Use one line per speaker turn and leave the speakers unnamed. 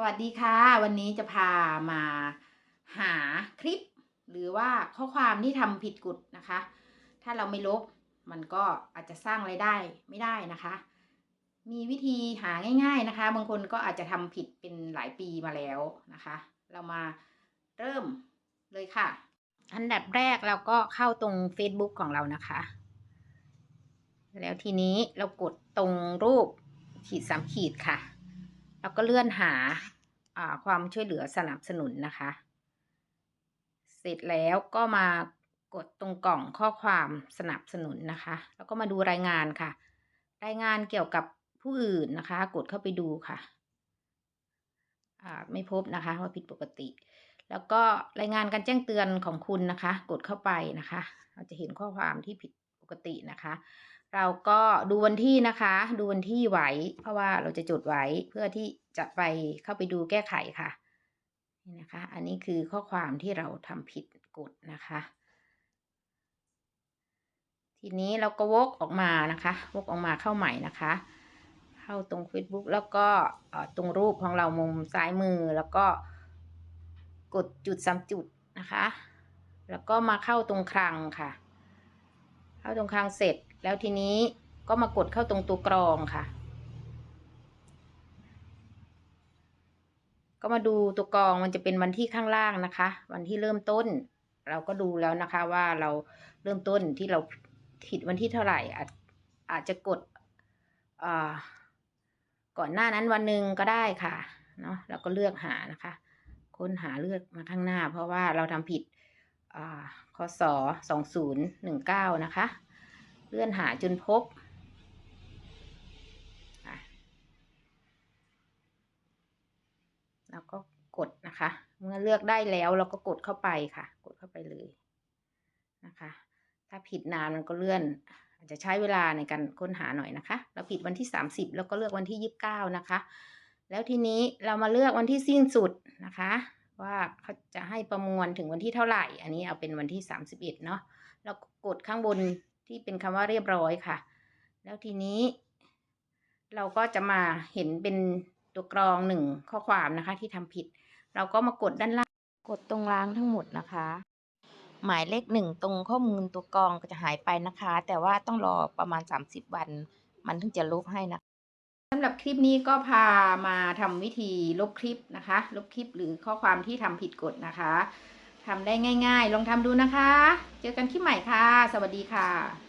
สวัสดีค่ะ วันนี้จะพามาหาคลิป หรือว่าข้อความที่ทำผิดกฎนะคะ ถ้าเราไม่ลบมันก็อาจจะสร้างไรายได้ไม่ได้นะคะ มีวิธีหาง่าย ๆนะคะ บางคนก็อาจจะทำผิดเป็นหลายปีมาแล้วนะคะ เรามาเริ่มเลยค่ะ อันดับแรกเราก็เข้าตรง Facebook ของเรานะคะ แล้วทีนี้เรากดตรงรูปขีดสามขีดค่ะ แล้วก็เลื่อนหาความช่วยเหลือสนับสนุนนะคะ เสร็จแล้วก็มากดตรงกล่องข้อความสนับสนุนนะคะ แล้วก็มาดูรายงานค่ะ รายงานเกี่ยวกับผู้อื่นนะคะ กดเข้าไปดูค่ะไม่พบนะคะว่าผิดปกติ แล้วก็รายงานการแจ้งเตือนของคุณนะคะ กดเข้าไปนะคะ เราจะเห็นข้อความที่ผิด กตินะคะ เราก็ดูวันที่นะคะ ดูวันที่ไว้ เพราะว่าเราจะจดไว้เพื่อที่จะไปเข้าไปดูแก้ไขค่ะนี่นะคะ อันนี้คือข้อความที่เราทำผิดกฎนะคะ ทีนี้เราก็วกออกมานะคะวกออกมาเข้าใหม่นะคะ เข้าตรง Facebook แล้วก็ตรงรูปของเรามุมซ้ายมือแล้วก็กดจุดสามจุดนะคะ แล้วก็มาเข้าตรงคลังค่ะ เข้าตรงคลังเสร็จแล้วทีนี้ก็มากดเข้าตรงตัวกรองค่ะ ก็มาดูตัวกรองมันจะเป็นวันที่ข้างล่างนะคะ วันที่เริ่มต้น เราก็ดูแล้วนะคะว่าเราเริ่มต้นที่เราผิดวันที่เท่าไหร่อาจอาจจะกดก่อนหน้านั้นวันหนึ่งก็ได้ค่ะเนาะแล้วก็เลือกหานะคะ ค้นหาเลือกมาข้างหน้า เพราะว่าเราทำผิด คศสองศูนย์หนึ่งเก้านะคะ เลื่อนหาจนพบอะแล้วก็กดนะคะ เมื่อเลือกได้แล้วเราก็กดเข้าไปค่ะ กดเข้าไปเลยนะคะ ถ้าผิดนานมันก็เลื่อน อาจจะใช้เวลาในการค้นหาหน่อยนะคะ เราผิดวันที่ 30 แล้วก็เลือกวันที่ 29 นะคะ แล้วทีนี้เรามาเลือกวันที่สิ้นสุดนะคะ ว่าเขาจะให้ประมวลถึงวันที่เท่าไหร่ อันนี้เอาเป็นวันที่ 31เนาะแล้วกดข้างบนที่เป็นคำว่าเรียบร้อยค่ะ แล้วทีนี้ เราก็จะมาเห็นเป็นตัวกรองหนึ่งข้อความนะคะ ที่ทำผิด เราก็มากดด้านล่างกดตรงล้างทั้งหมดนะคะ หมายเลขหนึ่งตรงข้อมูลตัวกรองก็จะหายไปนะคะ แต่ว่าต้องรอประมาณ 30 วัน มันถึงจะลบให้นะำหรับคลิปนี้ก็พามาทำวิธีลบคลิปนะคะ ลบคลิปหรือข้อความที่ทำผิดกฎนะคะทำได้ง่าย ๆ ลองทำดูนะคะ เจอกันคลิปใหม่ค่ะ สวัสดีค่ะ